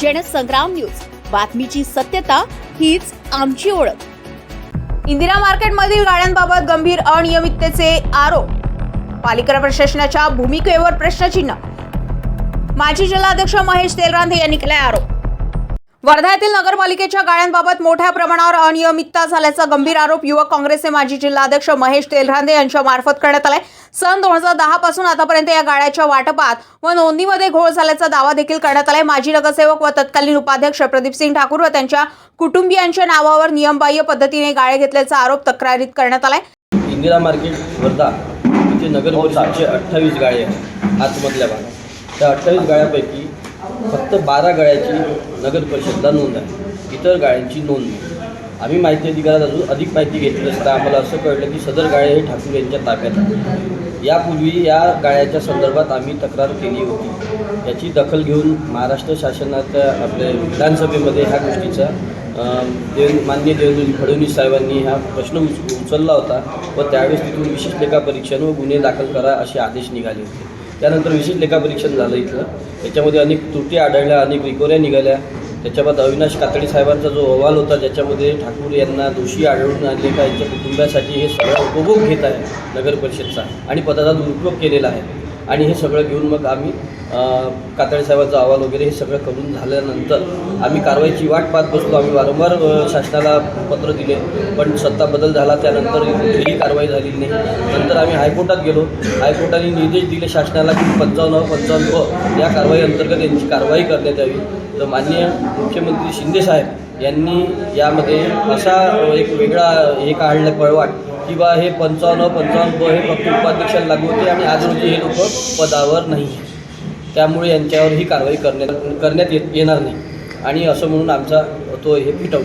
Jansangram news. बातमीची सत्यता हीच आमची ओळख. इंदिरा मार्केटमधील गाड्यांबाबत गंभीर अनियमिततेचे आरोप. पालिका प्रशासनाच्या भूमिकेवर प्रश्नचिन्ह. माजी जिल्हाध्यक्ष महेश तेलरांधे यांनी केलाय आरोप. वर्धा येथील नगरपालिकेच्या गाड्यांबाबत मोठ्या प्रमाणावर अनियमितता झाल्याचा गंभीर आरोप युवक काँग्रेसचे माजी जिल्हाध्यक्ष महेश तेलरांधे यांच्या मार्फत करण्यात आलाय. सन दोन हजार दहा पासून आतापर्यंत या गाड्याच्या वाटपात व नोंदणीमध्ये घोळ झाल्याचा दावा देखील करण्यात आलाय. माजी नगरसेवक व तत्कालीन उपाध्यक्ष प्रदीप सिंग ठाकूर व त्यांच्या कुटुंबियांच्या नावावर नियमबाह्य पद्धतीने गाळे घेतल्याचा आरोप तक्रारीत करण्यात आलाय. इंदिरा मार्केट वर्धा इथे नगर परिषदचे अठ्ठावीस गाळे आहेत. आतमधल्या भागात. त्या अठ्ठावीस गाळ्यापैकी फक्त बारा गाळ्याची नगर परिषदला नोंद आहे. इतर गाळ्यांची नोंद नाही. आम्ही माहिती अधिकारात अजून अधिक माहिती घेतली असता आम्हाला असं कळलं की सदर गाळे हे ठाकूर यांच्या ताब्यात आहे यापूर्वी या गाळ्याच्या संदर्भात आम्ही तक्रार केली होती. याची दखल घेऊन महाराष्ट्र शासनाच्या आपल्या विधानसभेमध्ये ह्या गोष्टीचा देव मान्य देवेंद्र फडणवीस साहेबांनी हा प्रश्न उच उचलला होता व त्यावेळेस तिथून विशेष लेखापरीक्षण व गुन्हे दाखल करा असे आदेश निघाले होते. त्यानंतर विशेष लेखापरीक्षण झालं इथलं. त्याच्यामध्ये अनेक त्रुटी आढळल्या अनेक रिकोऱ्या निघाल्या. त्याच्यामध्ये अविनाश कातडी साहेबांचा जो अहवाल होता ज्याच्यामध्ये ठाकूर यांना दोषी आढळून आले का यांच्या कुटुंबासाठी हे सगळं उपभोग घेत आहे नगर परिषदचा आणि पदाचा दुरुपयोग केलेला आहे. आणि हे सगळं घेऊन मग आम्ही अं, कातडे अहवाल वगैरे हे सगळं करून झाल्यानंतर आम्ही कारवाईची वाट पाहत बसलो. आम्ही वारंवार शासनाला पत्र दिले. पण सत्ता बदल झाला त्यानंतर कुठलीही कारवाई झालेली नाही. नंतर आम्ही हायकोर्टात गेलो. हायकोर्टाने निर्देश दिले शासनाला की पंचावन्न पंचावन्न व या कारवाई अंतर्गत यांची कारवाई करण्यात यावी. तर माननीय मुख्यमंत्री शिंदेसाहेब यांनी यामध्ये असा एक वेगळा हे काढलं पळवाट किंवा हे पंचावन्न पंचावन्न ब हे फक्त उपाध्यक्षाला लागू होते आणि आज रोजी हे लोक पदावर नाही. त्यामुळे यांच्यावर ही कारवाई करण्यात करण्यात येत येणार नाही. आणि असं म्हणून आमचा तो हे फिटवून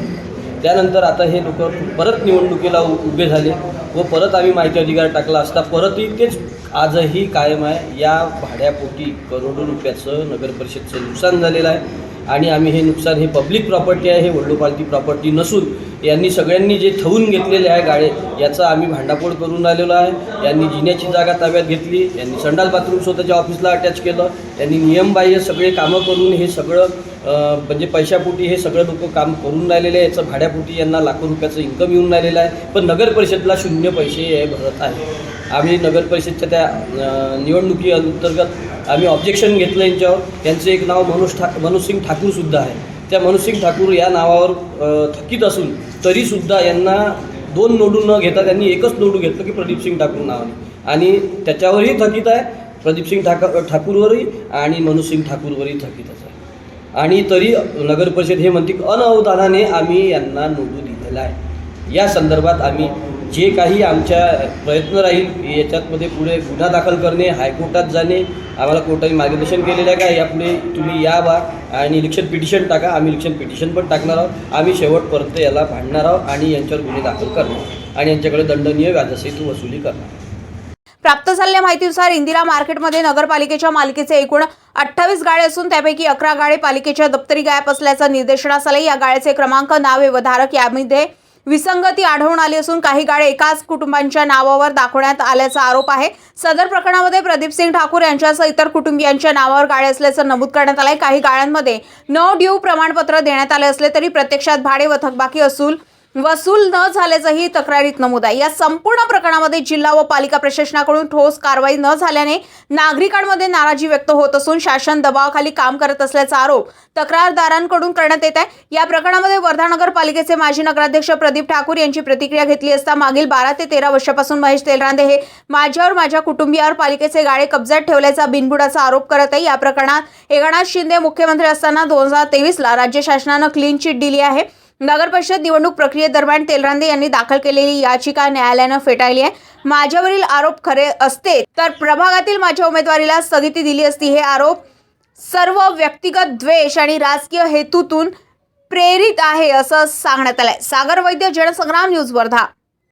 त्यानंतर आता हे लोक परत निवडणुकीला उ- उभे झाले व परत आम्ही माहिती अधिकार टाकला असता परतही तेच आजही कायम आहे. या भाड्यापोटी करोडो रुपयाचं नगर परिषदचं नुकसान झालेलं आहे आणि आम्ही हे नुकसान हे पब्लिक प्रॉपर्टी आहे हे वडलोपालती प्रॉपर्टी नसून यांनी सगळ्यांनी जे ठेवून घेतलेले आहे गाडे याचा आम्ही भांडाफोड करून आलेलो आहे. यांनी जिन्याची जागा ताब्यात घेतली यांनी संडाल बाथरूम स्वतःच्या ऑफिसला अटॅच केलं यांनी नियमबाह्य सगळे कामं करून हे सगळं म्हणजे पैशापोटी हे सगळं लोक काम करून राहिलेले आहे याचं भाड्यापोटी यांना लाखो रुपयाचं इन्कम येऊन राहिलेलं आहे. पण नगर परिषदला शून्य पैसे हे भरत आहे. आम्ही नगर परिषदच्या त्या निवडणुकी अंतर्गत आम्ही ऑब्जेक्शन घेतलं यांच्यावर. त्यांचं एक नाव मनोज ठा मनोजसिंग ठाकूरसुद्धा आहे. त्या मनोजसिंग ठाकूर या नावावर थकीत असून तरीसुद्धा यांना दोन नोडू न घेता त्यांनी एकच नोडू घेतलं की प्रदीप सिंग ठाकूर नावाने. आणि त्याच्यावरही थकीत आहे. प्रदीप सिंग ठाकूरवरही आणि मनोजसिंग ठाकूरवरही थकीतच आहे. आणि तरी नगर परिषद हे म्हणते की अनवधानाने आम्ही यांना नोडू दिलेला आहे. या संदर्भात आम्ही जे काही आमच्या प्रयत्न राहील याच्यातमध्ये पुढे गुन्हा दाखल करणे हायकोर्टात जाणे आम्हाला कोर्टाने मार्गदर्शन केलेलं आहे का यापुढे तुम्ही या बा आणि इलेक्शन पिटिशन टाका. आम्ही इलेक्शन पिटिशन पण टाकणार आहोत. आम्ही शेवटपर्यंत याला भांडणार आहोत आणि यांच्यावर गुन्हे दाखल करणार आणि यांच्याकडे दंडनीय व्याजसहित वसुली करणार प्राप्त झालेल्या माहितीनुसार इंदिरा मार्केटमध्ये नगरपालिकेच्या मालकीचे एकूण अठ्ठावीस गाळे असून त्यापैकी अकरा गाळे पालिकेच्या दप्तरी गायब असल्याचं निर्देशनास आले या गाळ्याचे क्रमांक नावे व धारक यामध्ये विसंगती आढळून आली असून काही गाळे एकाच कुटुंबांच्या नावावर दाखवण्यात आल्याचा आरोप आहे. सदर प्रकरणामध्ये प्रदीप सिंग ठाकूर यांच्यासह इतर कुटुंबियांच्या नावावर गाळे असल्याचं नमूद करण्यात आलंय. काही गाळ्यांमध्ये नो ड्यू प्रमाणपत्र देण्यात आले असले तरी प्रत्यक्षात भाडे व थकबाकी असूल वसूल न झाल्याचंही तक्रारीत नमूद आहे. या संपूर्ण प्रकरणामध्ये जिल्हा व पालिका प्रशासनाकडून ठोस कारवाई न झाल्याने नागरिकांमध्ये नाराजी व्यक्त होत असून शासन दबावाखाली काम करत असल्याचा आरोप तक्रारदारांकडून करण्यात येत आहे. या प्रकरणामध्ये वर्धा नगरपालिकेचे माजी नगराध्यक्ष प्रदीप ठाकूर यांची प्रतिक्रिया घेतली असता मागील बारा ते तेरा वर्षापासून महेश तेलरांदे हे माझ्यावर माझ्या कुटुंबियावर पालिकेचे गाळे कब्जात ठेवल्याचा बिनबुडाचा आरोप करत आहे. या प्रकरणात एकनाथ शिंदे मुख्यमंत्री असताना दोन हजार तेवीसला राज्य शासनानं क्लीन चिट दिली आहे. नगर परिषद निवडणूक प्रक्रियेदरम्यान तेलरांदे यांनी दाखल केलेली याचिका न्यायालयानं फेटाळली आहे. माझ्यावरील आरोप खरे असते तर प्रभागातील माझ्या उमेदवारीला स्थगिती दिली असती हे आरोप सर्व व्यक्तिगत द्वेष आणि राजकीय हेतूतून प्रेरित आहे असं सांगण्यात आलंय. सागर वैद्य जनसंग्राम न्यूज वर्धा